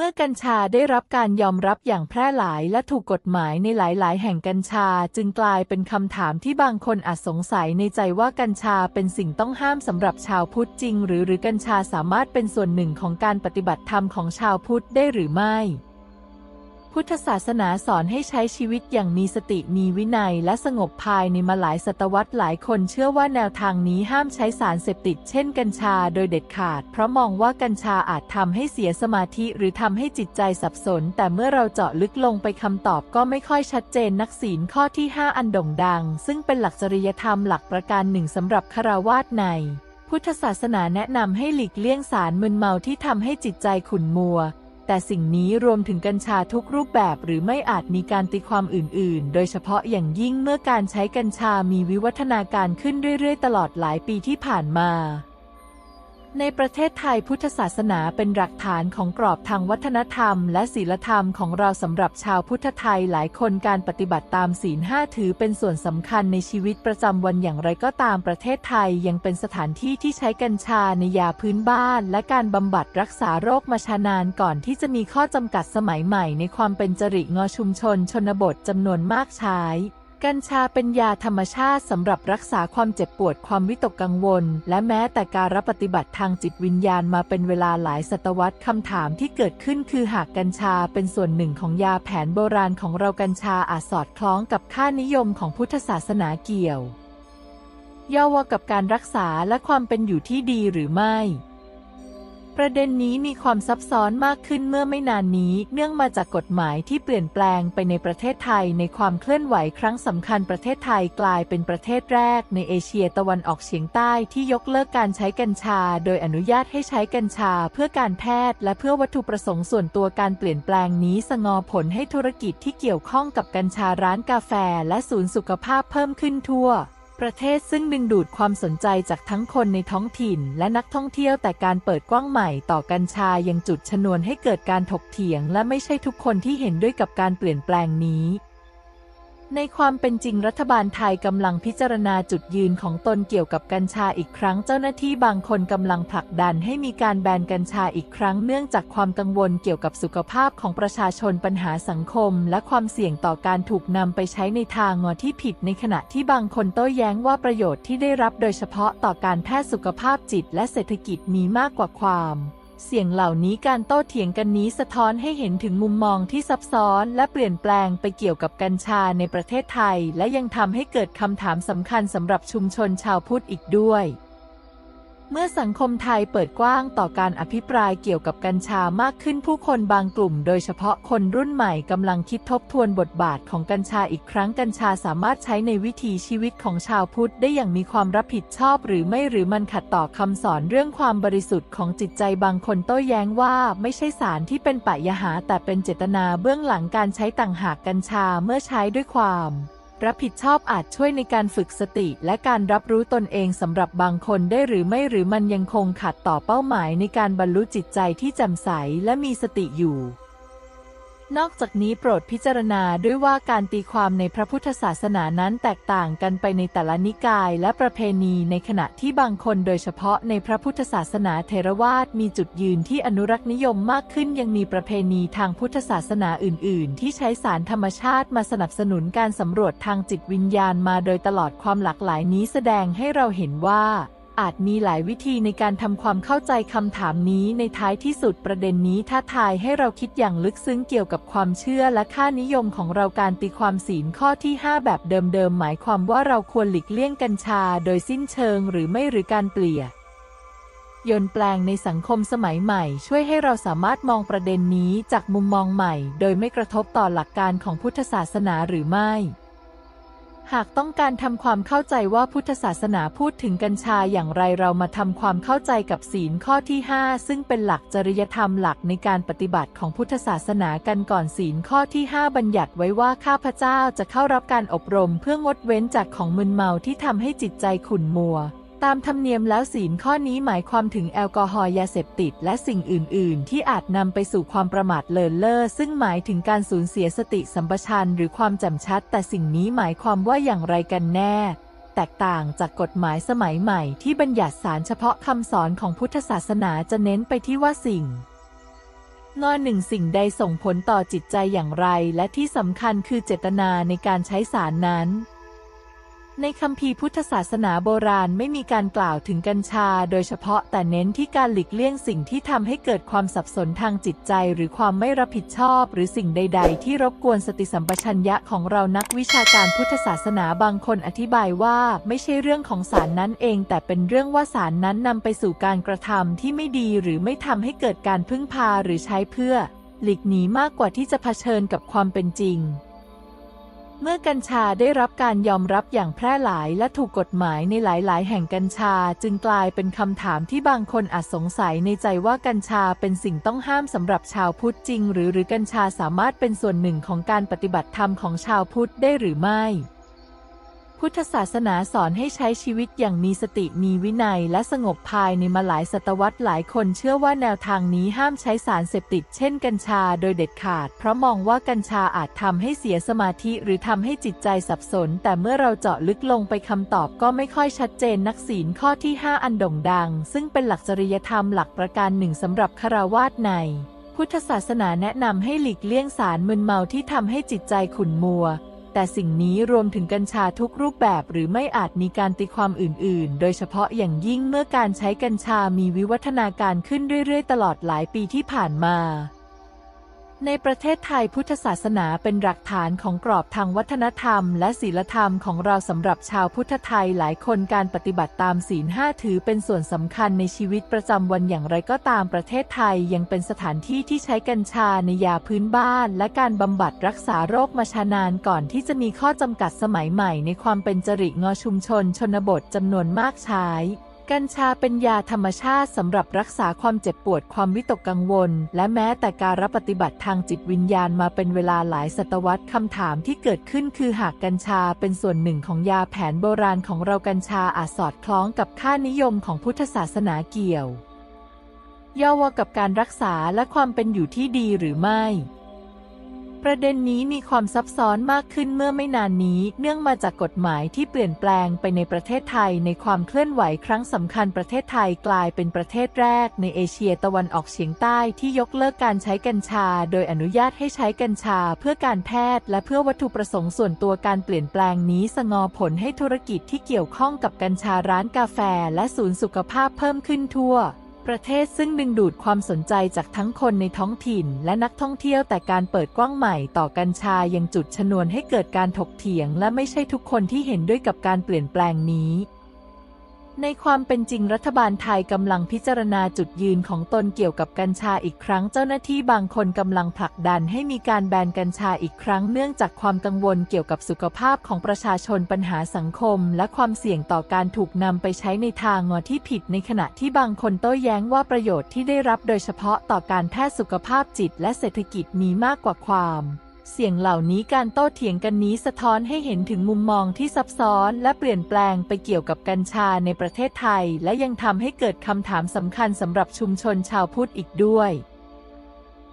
เมื่อกัญชาได้รับการยอมรับอย่างแพร่หลายและถูกกฎหมายในหลาย ๆ แห่งกัญชาจึงกลายเป็นคำถามที่บางคนอาจสงสัยในใจว่ากัญชาเป็นสิ่งต้องห้ามสำหรับชาวพุทธจริง หรือหรือกัญชาสามารถเป็นส่วนหนึ่งของการปฏิบัติธรรมของชาวพุทธได้หรือไม่ พุทธศาสนาสอนให้ใช้ชีวิตอย่างมีสติมีวินัยและสงบภายในมาหลายศตวรรษหลายคนเชื่อว่าแนวทางนี้ห้ามใช้สารเสพติดเช่นกัญชาโดยเด็ดขาด เพราะมองว่ากัญชาอาจทำให้เสียสมาธิหรือทำให้จิตใจสับสน แต่เมื่อเราเจาะลึกลงไปคำตอบก็ไม่ค่อยชัดเจนนักศีลข้อที่ 5 อันโด่งดัง ซึ่งเป็นหลักจริยธรรมหลักประการหนึ่งสำหรับคารวาสในพุทธศาสนาแนะนำให้หลีกเลี่ยงสารมึนเมาที่ทำให้จิตใจขุ่นมัว แต่สิ่งนี้รวมถึงกัญชาทุกรูปแบบหรือไม่อาจมีการตีความอื่น ๆ โดยเฉพาะอย่างยิ่งเมื่อการใช้กัญชามีวิวัฒนาการขึ้นเรื่อย ๆ ตลอดหลายปีที่ผ่านมา ในประเทศไทยพุทธศาสนาเป็นหลักฐานของกรอบทางวัฒนธรรม และศีลธรรมของเราสำหรับชาวพุทธไทยหลายคนการปฏิบัติตามศีลห้าถือเป็นส่วนสำคัญในชีวิตประจำวันอย่างไรก็ตามประเทศไทยยังเป็นสถานที่ที่ใช้กัญชาในยาพื้นบ้าน และการบำบัดรักษาโรคมาชานานก่อนที่จะมีข้อจำกัดสมัยใหม่ในความเป็นจริงอชุมชนชนบทจำนวนมากใช้ กัญชาเป็นยาธรรมชาติสำหรับรักษาความเจ็บปวดความวิตกกังวล และแม้แต่การรับปฏิบัติทางจิตวิญญาณมาเป็นเวลาหลายศตวรรษคำถามที่เกิดขึ้นคือหากกัญชาเป็นส่วนหนึ่งของยาแผนโบราณของเรากัญชาอาจสอดคล้องกับค่านิยมของพุทธศาสนาเกี่ยว ย่อว่ากับการรักษาและความเป็นอยู่ที่ดีหรือไม่ ประเด็นนี้มีความซับซ้อนมากขึ้นเมื่อไม่นานนี้ เนื่องมาจากกฎหมายที่เปลี่ยนแปลงไปในประเทศไทย ในความเคลื่อนไหวครั้งสำคัญประเทศไทยกลายเป็นประเทศแรก ในเอเชียตะวันออกเฉียงใต้ที่ยกเลิกการใช้กัญชา โดยอนุญาตให้ใช้กัญชาเพื่อการแพทย์ และเพื่อวัตถุประสงค์ส่วนตัวการเปลี่ยนแปลงนี้สงอผลให้ธุรกิจที่เกี่ยวข้องกับกัญชาร้านกาแฟ และศูนย์สุขภาพเพิ่มขึ้นทั่ว ประเทศซึ่งดึงดูดความสนใจจากทั้งคนในท้องถิ่นและนักท่องเที่ยวแต่การเปิดกว้างใหม่ต่อกัญชายังจุดชนวนให้เกิดการถกเถียง และไม่ใช่ทุกคนที่เห็นด้วยกับการเปลี่ยนแปลงนี้ ในความเป็นจริงรัฐบาลไทยกำลังพิจารณาจุดยืนของตนเกี่ยวกับกัญชาอีกครั้งเจ้าหน้าที่บางคนกำลังผลักดันให้มีการแบนกัญชาอีกครั้งเนื่องจากความกังวลเกี่ยวกับสุขภาพของประชาชนปัญหาสังคม และความเสี่ยงต่อการถูกนำไปใช้ในทางงอที่ผิดในขณะที่บางคนโต้แย้งว่าประโยชน์ที่ได้รับโดยเฉพาะต่อการแพทย์สุขภาพจิตและเศรษฐกิจมีมากกว่าความ เสียงเหล่านี้การโต้เถียงกันนี้สะท้อนให้เห็นถึงมุมมองที่ซับซ้อนและเปลี่ยนแปลงไปเกี่ยวกับกัญชาในประเทศไทย และยังทำให้เกิดคำถามสำคัญสำหรับชุมชนชาวพุทธอีกด้วย เมื่อสังคมไทยเปิดกว้างต่อการอภิปรายเกี่ยวกับกัญชามากขึ้นผู้คนบางกลุ่ม โดยเฉพาะคนรุ่นใหม่กำลังคิดทบทวนบทบาทของกัญชาอีกครั้งกัญชาสามารถใช้ในวิถีชีวิตของชาวพุทธได้อย่างมีความรับผิดชอบหรือไม่หรือมันขัดต่อคำสอนเรื่องความบริสุทธิ์ของจิตใจบางคนโต้แย้งว่าไม่ใช่สารที่เป็นปะยหาแต่เป็นเจตนาเบื้องหลังการใช้ต่างหากกัญชาเมื่อใช้ด้วยความ รับผิดชอบอาจช่วยในการฝึกสติ และการรับรู้ตนเองสำหรับบางคนได้หรือไม่หรือมันยังคงขัดต่อเป้าหมายในการบรรลุจิตใจที่แจ่มใสและมีสติอยู่ นอกจากนี้โปรดพิจารณาด้วยว่าการตีความในพระพุทธศาสนานั้นแตกต่างกันไปในแต่ละนิกายและประเพณีในขณะที่บางคนโดยเฉพาะในพระพุทธศาสนาเทรวาสมีจุดยืนที่อนุรักษ์นิยมมากขึ้นยังมีประเพณีทางพุทธศาสนาอื่น ๆ ที่ใช้สารธรรมชาติมาสนับสนุนการสำรวจทางจิตวิญญาณมาโดยตลอดความหลากหลายนี้แสดงให้เราเห็นว่า อาจมีหลายวิธีในการทำความเข้าใจคำถามนี้ในท้ายที่สุดประเด็นนี้ท้าทายให้เราคิดอย่างลึกซึ้งเกี่ยวกับความเชื่อและค่านิยมของเราการตีความศีลข้อที่ 5 แบบเดิมๆ หมายความว่าเราควรหลีกเลี่ยงกัญชาโดยสิ้นเชิงหรือไม่หรือการเปลี่ยนยนแปลงในสังคมสมัยใหม่ ช่วยให้เราสามารถมองประเด็นนี้จากมุมมองใหม่ โดยไม่กระทบต่อหลักการของพุทธศาสนาหรือไม่ หากต้องการทำความเข้าใจว่าพุทธศาสนาพูดถึงกัญชาอย่างไรเรามาทำความเข้าใจกับศีลข้อที่ 5 ซึ่งเป็นหลักจริยธรรมหลักในการปฏิบัติของพุทธศาสนากันก่อนศีลข้อที่ 5 บัญญัติไว้ว่าข้าพเจ้าจะเข้ารับการอบรมเพื่องดเว้นจากของมึนเมาที่ทำให้จิตใจขุ่นมัว ตามธรรมเนียมแล้วศีลข้อนี้หมายความถึงแอลกอฮอล์ยาเสพติด และสิ่งอื่น ๆ ที่อาจนำไปสู่ความประมาทเลินเล่อซึ่งหมายถึงการสูญเสียสติสัมปชัญญะหรือความแจ่มชัด แต่สิ่งนี้หมายความว่าอย่างไรกันแน่ แตกต่างจากกฎหมายสมัยใหม่ ที่บัญญัติสารเฉพาะคำสอนของพุทธศาสนาจะเน้นไปที่ว่าสิ่งงอหนึ่งสิ่งใดส่งผลต่อจิตใจอย่างไร และที่สำคัญคือเจตนาในการใช้สารนั้น ในคัมภีร์พุทธศาสนาโบราณไม่มีการกล่าวถึงกัญชา โดยเฉพาะแต่เน้นที่การหลีกเลี่ยงสิ่งที่ทำให้เกิดความสับสนทางจิตใจ หรือความไม่รับผิดชอบ หรือสิ่งใด ๆ ที่รบกวนสติสัมปชัญญะของเรานักวิชาการพุทธศาสนาบางคนอธิบายว่า ไม่ใช่เรื่องของสารนั้นเอง แต่เป็นเรื่องว่าสารนั้นนำไปสู่การกระทำที่ไม่ดีหรือไม่ทำให้เกิดการพึ่งพาหรือใช้เพื่อ หลีกหนีมากกว่าที่จะเผชิญกับความเป็นจริง เมื่อกัญชาได้รับการยอมรับอย่างแพร่หลายและถูกกฎหมายในหลาย ๆ แห่งกัญชาจึงกลายเป็นคำถามที่บางคนอาจสงสัยในใจว่ากัญชาเป็นสิ่งต้องห้ามสำหรับชาวพุทธจริง หรือหรือกัญชาสามารถเป็นส่วนหนึ่งของการปฏิบัติธรรมของชาวพุทธได้หรือไม่ พุทธศาสนาสอนให้ใช้ชีวิตอย่างมีสติมีวินัยและสงบภายในมาหลายศตวรรษหลายคนเชื่อว่าแนวทางนี้ห้ามใช้สารเสพติดเช่นกัญชาโดยเด็ดขาด เพราะมองว่ากัญชาอาจทำให้เสียสมาธิหรือทำให้จิตใจสับสน แต่เมื่อเราเจาะลึกลงไปคำตอบก็ไม่ค่อยชัดเจนนักศีลข้อที่ 5 อันโด่งดัง ซึ่งเป็นหลักจริยธรรมหลักประการหนึ่งสำหรับคารวาสในพุทธศาสนาแนะนำให้หลีกเลี่ยงสารมึนเมาที่ทำให้จิตใจขุ่นมัว แต่สิ่งนี้รวมถึงกัญชาทุกรูปแบบหรือไม่อาจมีการตีความอื่น ๆ โดยเฉพาะอย่างยิ่งเมื่อการใช้กัญชามีวิวัฒนาการขึ้นเรื่อย ๆ ตลอดหลายปีที่ผ่านมา ในประเทศไทยพุทธศาสนาเป็นหลักฐานของกรอบทางวัฒนธรรม และศีลธรรมของเราสำหรับชาวพุทธไทยหลายคนการปฏิบัติตามศีลห้าถือเป็นส่วนสำคัญในชีวิตประจำวันอย่างไรก็ตามประเทศไทยยังเป็นสถานที่ที่ใช้กัญชาในยาพื้นบ้าน และการบำบัดรักษาโรคมาชานานก่อนที่จะมีข้อจำกัดสมัยใหม่ ในความเป็นจริตงอชุมชนชนบทจำนวนมากใช้ กัญชาเป็นยาธรรมชาติสำหรับรักษาความเจ็บปวดความวิตกกังวล และแม้แต่การรับปฏิบัติทางจิตวิญญาณมาเป็นเวลาหลายศตวรรษคำถามที่เกิดขึ้นคือหากกัญชาเป็นส่วนหนึ่งของยาแผนโบราณของเรากัญชาอาจสอดคล้องกับค่านิยมของพุทธศาสนาเกี่ยวย่อว่ากับการรักษาและความเป็นอยู่ที่ดีหรือไม่ ประเด็นนี้มีความซับซ้อนมากขึ้นเมื่อไม่นานนี้ เนื่องมาจากกฎหมายที่เปลี่ยนแปลงไปในประเทศไทย ในความเคลื่อนไหวครั้งสำคัญประเทศไทยกลายเป็นประเทศแรก ในเอเชียตะวันออกเฉียงใต้ที่ยกเลิกการใช้กัญชา โดยอนุญาตให้ใช้กัญชาเพื่อการแพทย์ และเพื่อวัตถุประสงค์ส่วนตัวการเปลี่ยนแปลงนี้สงอผลให้ธุรกิจที่เกี่ยวข้องกับกัญชาร้านกาแฟ และศูนย์สุขภาพเพิ่มขึ้นทั่ว ประเทศซึ่งดึงดูดความสนใจจากทั้งคนในท้องถิ่นและนักท่องเที่ยวแต่การเปิดกว้างใหม่ต่อกัญชายังจุดชนวนให้เกิดการถกเถียง และไม่ใช่ทุกคนที่เห็นด้วยกับการเปลี่ยนแปลงนี้ ในความเป็นจริงรัฐบาลไทยกำลังพิจารณาจุดยืนของตนเกี่ยวกับกัญชาอีกครั้งเจ้าหน้าที่บางคนกำลังผลักดันให้มีการแบนกัญชาอีกครั้งเนื่องจากความกังวลเกี่ยวกับสุขภาพของประชาชนปัญหาสังคม และความเสี่ยงต่อการถูกนำไปใช้ในทางงอที่ผิดในขณะที่บางคนโต้แย้งว่าประโยชน์ที่ได้รับโดยเฉพาะต่อการแพทย์สุขภาพจิตและเศรษฐกิจมีมากกว่าความ เสียงเหล่านี้การโต้เถียงกันนี้สะท้อนให้เห็นถึงมุมมองที่ซับซ้อน และเปลี่ยนแปลงไปเกี่ยวกับกัญชาในประเทศไทย และยังทำให้เกิดคำถามสำคัญสำหรับชุมชนชาวพุทธอีกด้วย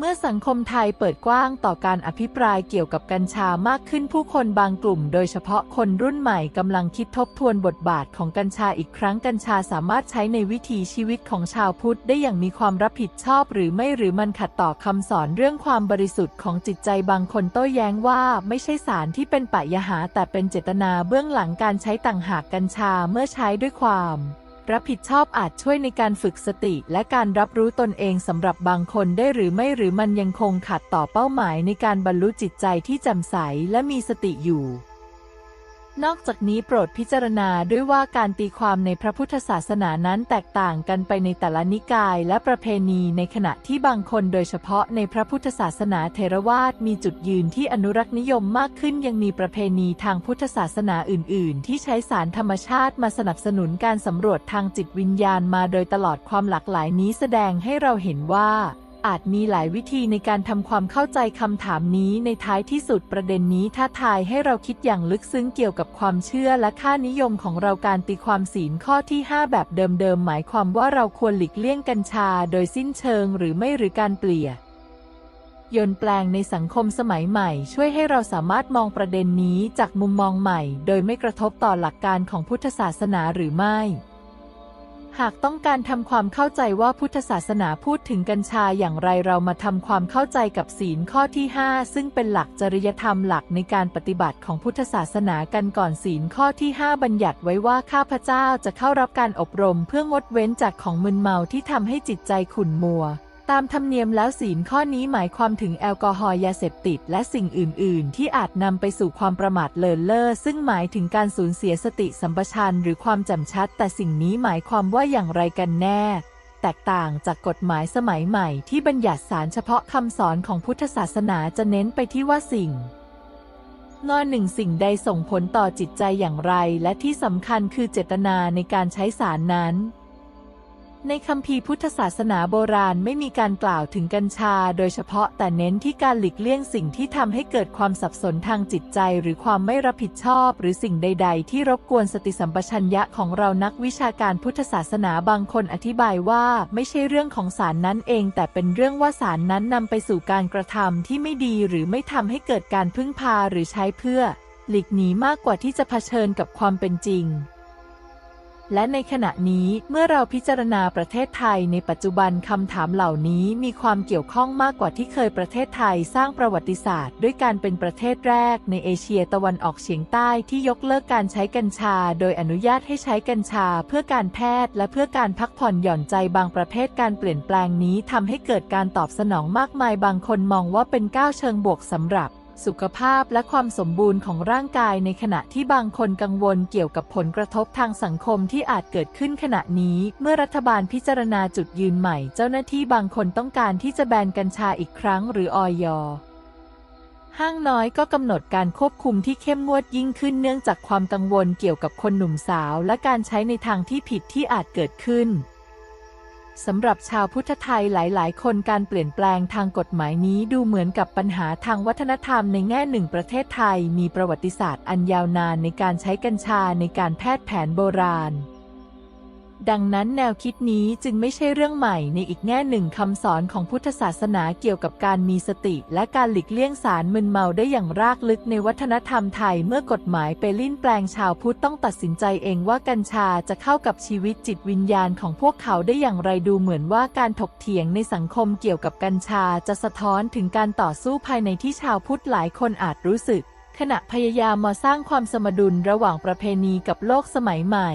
เมื่อสังคมไทยเปิดกว้างต่อการอภิปรายเกี่ยวกับกัญชามากขึ้นผู้คนบางกลุ่ม โดยเฉพาะคนรุ่นใหม่กำลังคิดทบทวนบทบาทของกัญชาอีกครั้งกัญชาสามารถใช้ในวิถีชีวิตของชาวพุทธได้อย่างมีความรับผิดชอบ หรือไม่หรือมันขัดต่อคำสอนเรื่องความบริสุทธิ์ของจิตใจบางคนโต้แย้งว่า ไม่ใช่สารที่เป็นปะยหา แต่เป็นเจตนาเบื้องหลังการใช้ต่างหากกัญชาเมื่อใช้ด้วยความ รับผิดชอบอาจช่วยในการฝึกสติ และการรับรู้ตนเองสำหรับบางคนได้หรือไม่หรือมันยังคงขัดต่อเป้าหมายในการบรรลุจิตใจที่แจ่มใสและมีสติอยู่ นอกจากนี้โปรดพิจารณาด้วยว่าการตีความในพระพุทธศาสนานั้นแตกต่างกันไปในแต่ละนิกายและประเพณีในขณะที่บางคนโดยเฉพาะในพระพุทธศาสนาเทรวาสมีจุดยืนที่อนุรักษ์นิยมมากขึ้นยังมีประเพณีทางพุทธศาสนาอื่น ๆ ที่ใช้สารธรรมชาติมาสนับสนุนการสำรวจทางจิตวิญญาณมาโดยตลอดความหลากหลายนี้แสดงให้เราเห็นว่า อาจมีหลายวิธีในการทำความเข้าใจคำถามนี้ในท้ายที่สุดประเด็นนี้ท้าทายให้เราคิดอย่างลึกซึ้งเกี่ยวกับความเชื่อและค่านิยมของเราการตีความศีลข้อที่ 5 แบบเดิมๆ หมายความว่าเราควรหลีกเลี่ยงกัญชาโดยสิ้นเชิงหรือไม่หรือการเปลี่ยยนแปลงในสังคมสมัยใหม่ ช่วยให้เราสามารถมองประเด็นนี้จากมุมมองใหม่ โดยไม่กระทบต่อหลักการของพุทธศาสนาหรือไม่ หากต้องการทำความเข้าใจว่าพุทธศาสนาพูดถึงกัญชาอย่างไรเรามาทำความเข้าใจกับศีลข้อที่ 5 ซึ่งเป็นหลักจริยธรรมหลักในการปฏิบัติของพุทธศาสนากันก่อนศีลข้อที่ 5 บัญญัติไว้ว่าข้าพเจ้าจะเข้ารับการอบรมเพื่องดเว้นจากของมึนเมาที่ทำให้จิตใจขุ่นมัว ตามธรรมเนียมแล้วศีลข้อนี้หมายความถึงแอลกอฮอล์ยาเสพติด และสิ่งอื่น ๆ ที่อาจนำไปสู่ความประมาทเลินเล่อซึ่งหมายถึงการสูญเสียสติสัมปชัญญะหรือความจ่มชัด แต่สิ่งนี้หมายความว่าอย่างไรกันแน่ แตกต่างจากกฎหมายสมัยใหม่ที่บัญญัติสารเฉพาะคำสอนของพุทธศาสนาจะเน้นไปที่ว่าสิ่งงอหนึ่งสิ่งใดส่งผลต่อจิตใจอย่างไร และที่สำคัญคือเจตนาในการใช้สารนั้น ในคัมภีร์พุทธศาสนาโบราณไม่มีการกล่าวถึงกัญชา โดยเฉพาะแต่เน้นที่การหลีกเลี่ยงสิ่งที่ทำให้เกิดความสับสนทางจิตใจ หรือความไม่รับผิดชอบ หรือสิ่งใด ๆ ที่รบกวนสติสัมปชัญญะของเรานักวิชาการพุทธศาสนาบางคนอธิบายว่า ไม่ใช่เรื่องของสารนั้นเอง แต่เป็นเรื่องว่าสารนั้นนำไปสู่การกระทำที่ไม่ดีหรือไม่ทำให้เกิดการพึ่งพาหรือใช้เพื่อ หลีกหนีมากกว่าที่จะเผชิญกับความเป็นจริง และในขณะนี้เมื่อเราพิจารณาประเทศไทยในปัจจุบันคำถามเหล่านี้มีความเกี่ยวข้องมากกว่าที่เคยประเทศไทยสร้างประวัติศาสตร์ ด้วยการเป็นประเทศแรกในเอเชียตะวันออกเฉียงใต้ที่ยกเลิกการใช้กัญชา โดยอนุญาตให้ใช้กัญชาเพื่อการแพทย์ และเพื่อการพักผ่อนหย่อนใจบางประเภทการเปลี่ยนแปลงนี้ทำให้เกิดการตอบสนองมากมายบางคนมองว่าเป็นก้าวเชิงบวกสำหรับ สุขภาพและความสมบูรณ์ของร่างกายในขณะที่บางคนกังวลเกี่ยวกับผลกระทบทางสังคมที่อาจเกิดขึ้นขณะนี้ เมื่อรัฐบาลพิจารณาจุดยืนใหม่ เจ้าหน้าที่บางคนต้องการที่จะแบนกัญชาอีกครั้งหรือออยห้างน้อยก็กำหนดการควบคุมที่เข้มงวดยิ่งขึ้นเนื่องจากความกังวลเกี่ยวกับคนหนุ่มสาว และการใช้ในทางที่ผิดที่อาจเกิดขึ้น สำหรับชาวพุทธไทยหลาย ๆ คนการเปลี่ยนแปลงทางกฎหมายนี้ดูเหมือนกับปัญหาทางวัฒนธรรมในแง่หนึ่งประเทศไทยมีประวัติศาสตร์อันยาวนานในการใช้กัญชาในการแพทย์แผนโบราณ ดังนั้นแนวคิดนี้จึงไม่ใช่เรื่องใหม่ในอีกแง่หนึ่งคำสอนของพุทธศาสนาเกี่ยวกับการมีสติ และการหลีกเลี่ยงสารมึนเมาได้อย่างรากลึกในวัฒนธรรมไทยเมื่อกฎหมายไปลิ่นแปลงชาวพุทธต้องตัดสินใจเองว่ากัญชาจะเข้ากับชีวิตจิตวิญญาณของพวกเขาได้อย่างไรดูเหมือนว่าการถกเถียงในสังคมเกี่ยวกับกัญชาจะสะท้อนถึงการต่อสู้ภายในที่ชาวพุทธหลายคนอาจรู้สึก ขณะพยายามมาสร้างความสมดุลระหว่างประเพณีกับโลกสมัยใหม่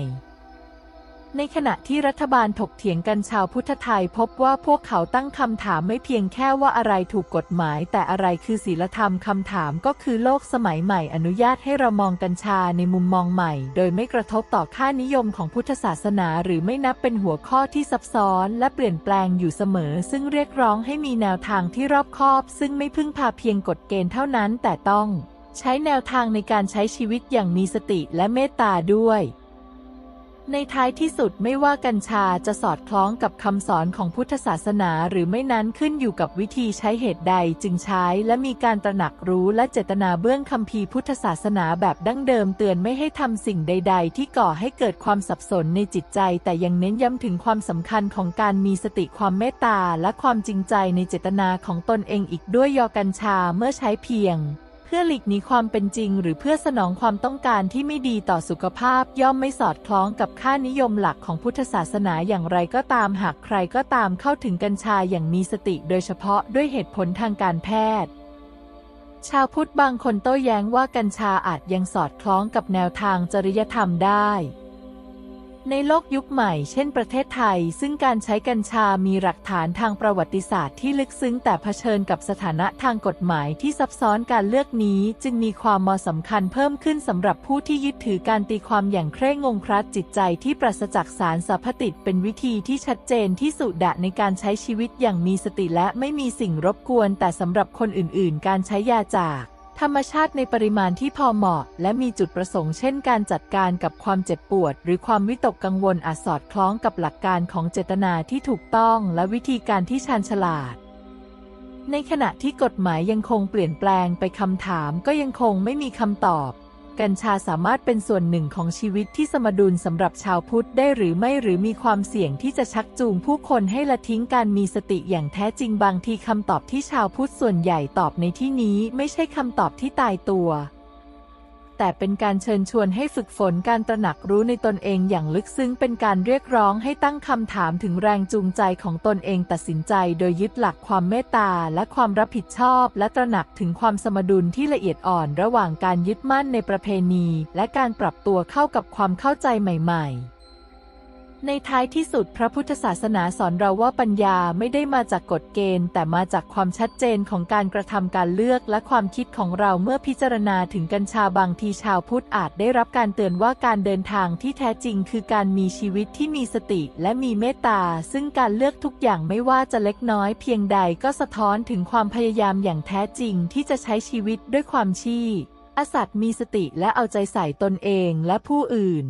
ในขณะที่รัฐบาลถกเถียงกันชาวพุทธไทยพบว่าพวกเขาตั้งคำถามไม่เพียงแค่ว่าอะไรถูกกฎหมาย แต่อะไรคือศีลธรรมคำถามก็คือโลกสมัยใหม่อนุญาตให้เรามองกัญชาในมุมมองใหม่ โดยไม่กระทบต่อค่านิยมของพุทธศาสนา หรือไม่นับเป็นหัวข้อที่ซับซ้อน และเปลี่ยนแปลงอยู่เสมอ ซึ่งเรียกร้องให้มีแนวทางที่รอบคอบ ซึ่งไม่พึ่งพาเพียงกฎเกณฑ์เท่านั้น แต่ต้อง ใช้แนวทางในการใช้ชีวิตอย่างมีสติและเมตตาด้วย ในท้ายที่สุดไม่ว่ากัญชาจะสอดคล้องกับคำสอนของพุทธศาสนาหรือไม่นั้นขึ้นอยู่กับวิธีใช้เหตุใดจึงใช้และมีการตระหนักรู้และเจตนาเบื้องคัมภีร์พุทธศาสนาแบบดั้งเดิมเตือนไม่ให้ทำสิ่งใด ๆ ที่ก่อให้เกิดความสับสนในจิตใจ แต่ยังเน้นย้ำถึงความสำคัญของการมีสติความเมตตาและความจริงใจในเจตนาของตนเองอีกด้วยยอกัญชาเมื่อใช้เพียง พื่อหลีกหนีความเป็นจริง หรือเพื่อสนองความต้องการที่ไม่ดีต่อสุขภาพ ย่อมไม่สอดคล้องกับค่านิยมหลักของพุทธศาสนาอย่างไรก็ตามหากใครก็ตามเข้าถึงกัญชาอย่างมีสติ โดยเฉพาะด้วยเหตุผลทางการแพทย์ชาวพุทธบางคนโต้แย้งว่ากัญชาอาจยังสอดคล้องกับแนวทางจริยธรรมได้ ในโลกยุคใหม่เช่นประเทศไทย ซึ่งการใช้กัญชามีหลักฐานทางประวัติศาสตร์ที่ลึกซึ้ง แต่เผชิญกับสถานะทางกฎหมายที่ซับซ้อนการเลือกนี้ จึงมีความเหมาะสำคัญเพิ่มขึ้นสำหรับผู้ที่ยึดถือการตีความอย่างเคร่งงงครัดจิตใจที่ปราศจากสารสัพพติดเป็นวิธีที่ชัดเจนที่สุดะในการใช้ชีวิตอย่างมีสติและไม่มีสิ่งรบกวน แต่สำหรับคนอื่น ๆ การใช้ยาจาก ธรรมชาติในปริมาณที่พอเหมาะ และมีจุดประสงค์เช่นการจัดการกับความเจ็บปวด หรือความวิตกกังวลอาจสอดคล้องกับหลักการของเจตนาที่ถูกต้องและวิธีการที่ชาญฉลาด ในขณะที่กฎหมายยังคงเปลี่ยนแปลงไปคำถามก็ยังคงไม่มีคำตอบ กัญชาสามารถเป็นส่วนหนึ่งของชีวิตที่สมดุลสำหรับชาวพุทธได้หรือไม่หรือมีความเสี่ยงที่จะชักจูงผู้คนให้ละทิ้งการมีสติอย่างแท้จริงบางทีคำตอบที่ชาวพุทธส่วนใหญ่ตอบในที่นี้ไม่ใช่คำตอบที่ตายตัว แต่เป็นการเชิญชวนให้ฝึกฝนการตระหนักรู้ในตนเองอย่างลึกซึ้งเป็นการเรียกร้องให้ตั้งคำถามถึงแรงจูงใจของตนเองตัดสินใจ โดยยึดหลักความเมตตาและความรับผิดชอบ และตระหนักถึงความสมดุลที่ละเอียดอ่อนระหว่างการยึดมั่นในประเพณี และการปรับตัวเข้ากับความเข้าใจใหม่ ๆ ในท้ายที่สุดพระพุทธศาสนาสอนเราว่าปัญญาไม่ได้มาจากกฎเกณฑ์ แต่มาจากความชัดเจนของการกระทำการเลือกและความคิดของเราเมื่อพิจารณาถึงกัญชาบางทีชาวพุทธอาจได้รับการเตือนว่าการเดินทางที่แท้จริง คือการมีชีวิตที่มีสติและมีเมตตา ซึ่งการเลือกทุกอย่างไม่ว่าจะเล็กน้อยเพียงใดก็สะท้อนถึงความพยายามอย่างแท้จริง ที่จะใช้ชีวิตด้วยความชี่อสัตย์มีสติและเอาใจใส่ตนเองและผู้อื่น